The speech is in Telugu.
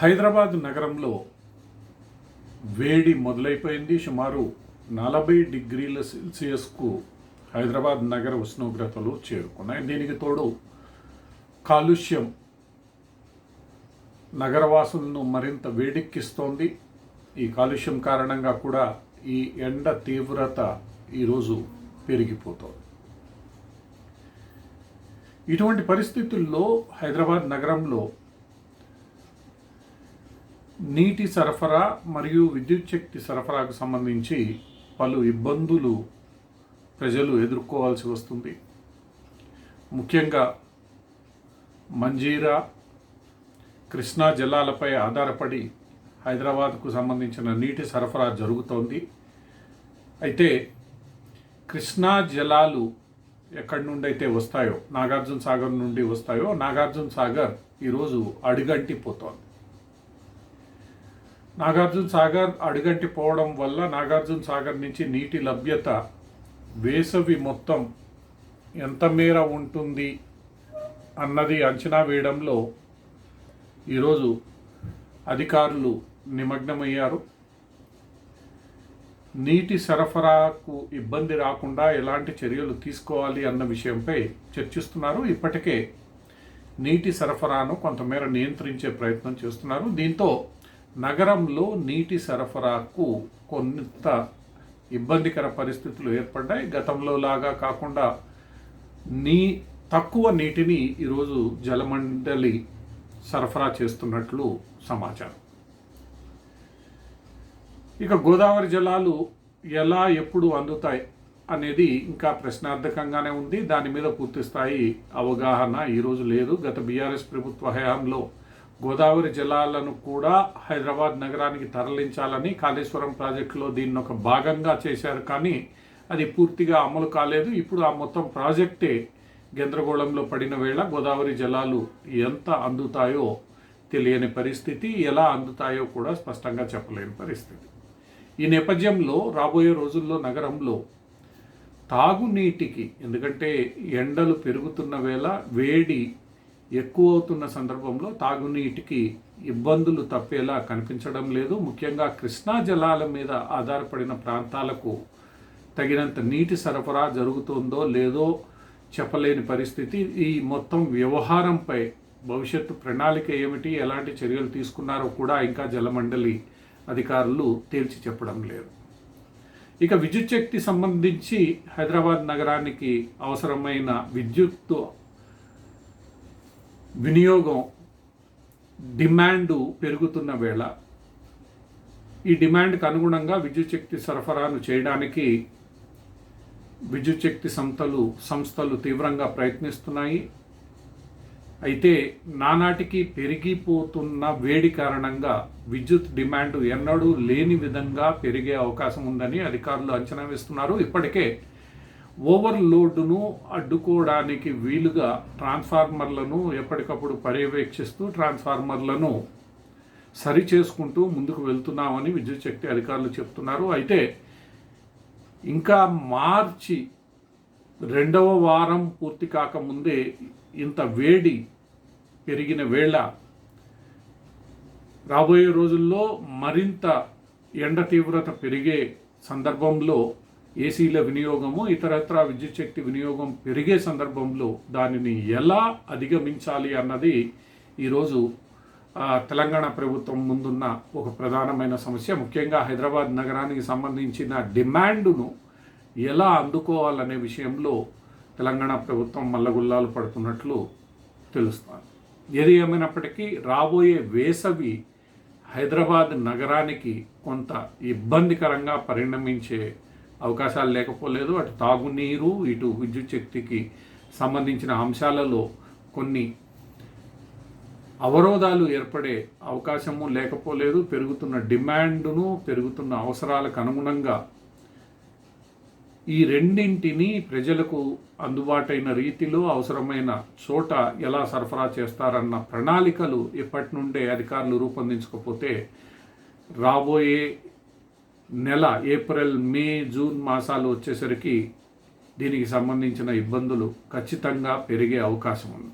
హైదరాబాద్ నగరంలో వేడి మొదలైపోయింది. సుమారు నలభై డిగ్రీల సెల్సియస్కు హైదరాబాద్ నగర ఉష్ణోగ్రతలు చేరుకున్నాయి. దీనికి తోడు కాలుష్యం నగరవాసులను మరింత వేడెక్కిస్తోంది. ఈ కాలుష్యం కారణంగా కూడా ఈ ఎండ తీవ్రత ఈరోజు పెరిగిపోతోంది. ఇటువంటి పరిస్థితుల్లో హైదరాబాద్ నగరంలో నీటి సరఫరా మరియు విద్యుత్ శక్తి సరఫరాకు సంబంధించి పలు ఇబ్బందులు ప్రజలు ఎదుర్కోవాల్సి వస్తుంది. ముఖ్యంగా మంజీరా కృష్ణా జలాలపై ఆధారపడి హైదరాబాద్కు సంబంధించిన నీటి సరఫరా జరుగుతోంది. అయితే కృష్ణా జలాలు ఎక్కడి నుండి అయితే వస్తాయో నాగార్జున సాగర్ నుండి వస్తాయో నాగార్జున సాగర్ ఈరోజు అడుగంటిపోతోంది. నాగార్జున సాగర్ అడుగంటి పోవడం వల్ల నాగార్జున సాగర్ నుంచి నీటి లభ్యత వేసవి మొత్తం ఎంత మేర ఉంటుంది అన్నది అంచనా వేయడంలో ఈరోజు అధికారులు నిమగ్నమయ్యారు. నీటి సరఫరాకు ఇబ్బంది రాకుండా ఎలాంటి చర్యలు తీసుకోవాలి అన్న విషయంపై చర్చిస్తున్నారు. ఇప్పటికే నీటి సరఫరాను కొంతమేర నియంత్రించే ప్రయత్నం చేస్తున్నారు. దీంతో నగరంలో నీటి సరఫరాకు కొంత ఇబ్బందికర పరిస్థితులు ఏర్పడ్డాయి. గతంలో లాగా కాకుండా నీ తక్కువ నీటిని ఈరోజు జలమండలి సరఫరా చేస్తున్నట్లు సమాచారం. ఇక గోదావరి జలాలు ఎలా ఎప్పుడు అందుతాయి అనేది ఇంకా ప్రశ్నార్థకంగానే ఉంది. దాని మీద పూర్తి స్థాయి అవగాహన ఈరోజు లేదు. గత బీఆర్ఎస్ ప్రభుత్వ హయాంలో గోదావరి జలాలను కూడా హైదరాబాద్ నగరానికి తరలించాలని కాళేశ్వరం ప్రాజెక్టులో దీన్ని ఒక భాగంగా చేశారు. కానీ అది పూర్తిగా అమలు కాలేదు. ఇప్పుడు ఆ మొత్తం ప్రాజెక్టే గందరగోళంలో పడిన వేళ గోదావరి జలాలు ఎంత అందుతాయో తెలియని పరిస్థితి. ఎలా అందుతాయో కూడా స్పష్టంగా చెప్పలేని పరిస్థితి. ఈ నేపథ్యంలో రాబోయే రోజుల్లో నగరంలో తాగునీటికి ఎందుకంటే ఎండలు పెరుగుతున్న వేళ వేడి ఎక్కువ అవుతున్న సందర్భంలో తాగునీటికి ఇబ్బందులు తప్పేలా కనిపించడం లేదు. ముఖ్యంగా కృష్ణా జలాల మీద ఆధారపడిన ప్రాంతాలకు తగినంత నీటి సరఫరా జరుగుతుందో లేదో చెప్పలేని పరిస్థితి. ఈ మొత్తం వ్యవహారంపై భవిష్యత్తు ప్రణాళిక ఏమిటి ఎలాంటి చర్యలు తీసుకున్నారో కూడా ఇంకా జలమండలి అధికారులు తేల్చి చెప్పడం లేదు. ఇక విద్యుత్ శక్తి సంబంధించి హైదరాబాద్ నగరానికి అవసరమైన విద్యుత్తు వినియోగం డిమాండు పెరుగుతున్న వేళ ఈ డిమాండ్కి అనుగుణంగా విద్యుత్ శక్తి సరఫరాను చేయడానికి విద్యుత్ శక్తి సంస్థలు సంస్థలు తీవ్రంగా ప్రయత్నిస్తున్నాయి. అయితే నానాటికి పెరిగిపోతున్న వేడి కారణంగా విద్యుత్ డిమాండ్ ఎన్నడూ లేని విధంగా పెరిగే అవకాశం ఉందని అధికారులు అంచనా వేస్తున్నారు. ఇప్పటికే ఓవర్లోడ్ను అడ్డుకోవడానికి వీలుగా ట్రాన్స్ఫార్మర్లను ఎప్పటికప్పుడు పర్యవేక్షిస్తూ ట్రాన్స్ఫార్మర్లను సరి చేసుకుంటూ ముందుకు వెళ్తున్నామని విద్యుత్ శక్తి అధికారులు చెప్తున్నారు. అయితే ఇంకా మార్చి రెండవ వారం పూర్తి కాకముందే ఇంత వేడి పెరిగిన వేళ రాబోయే రోజుల్లో మరింత ఎండ తీవ్రత పెరిగే సందర్భంలో ఏసీల వినియోగము ఇతరత్ర విద్యుత్ శక్తి వినియోగం పెరిగే సందర్భంలో దానిని ఎలా అధిగమించాలి అన్నది ఈరోజు తెలంగాణ ప్రభుత్వం ముందున్న ఒక ప్రధానమైన సమస్య. ముఖ్యంగా హైదరాబాద్ నగరానికి సంబంధించిన డిమాండ్ను ఎలా అందుకోవాలనే విషయంలో తెలంగాణ ప్రభుత్వం మల్లగుల్లాలు పడుతున్నట్లు తెలుస్తుంది. ఏది ఏమైనప్పటికీ రాబోయే వేసవి హైదరాబాద్ నగరానికి కొంత ఇబ్బందికరంగా పరిణమించే అవకాశాలు లేకపోలేదు. అటు తాగునీరు ఇటు విద్యుత్ శక్తికి సంబంధించిన అంశాలలో కొన్ని అవరోధాలు ఏర్పడే అవకాశము లేకపోలేదు. పెరుగుతున్న డిమాండ్ను పెరుగుతున్న అవసరాలకు అనుగుణంగా ఈ రెండింటిని ప్రజలకు అందుబాటైన రీతిలో అవసరమైన చోట ఎలా సరఫరా చేస్తారన్న ప్రణాళికలు ఇప్పటి నుండే అధికారులు రూపొందించకపోతే రాబోయే నెల ఏప్రిల్ మే జూన్ మాసాలు వచ్చేసరికి దీనికి సంబంధించిన ఇబ్బందులు ఖచ్చితంగా పెరిగే అవకాశం ఉంది.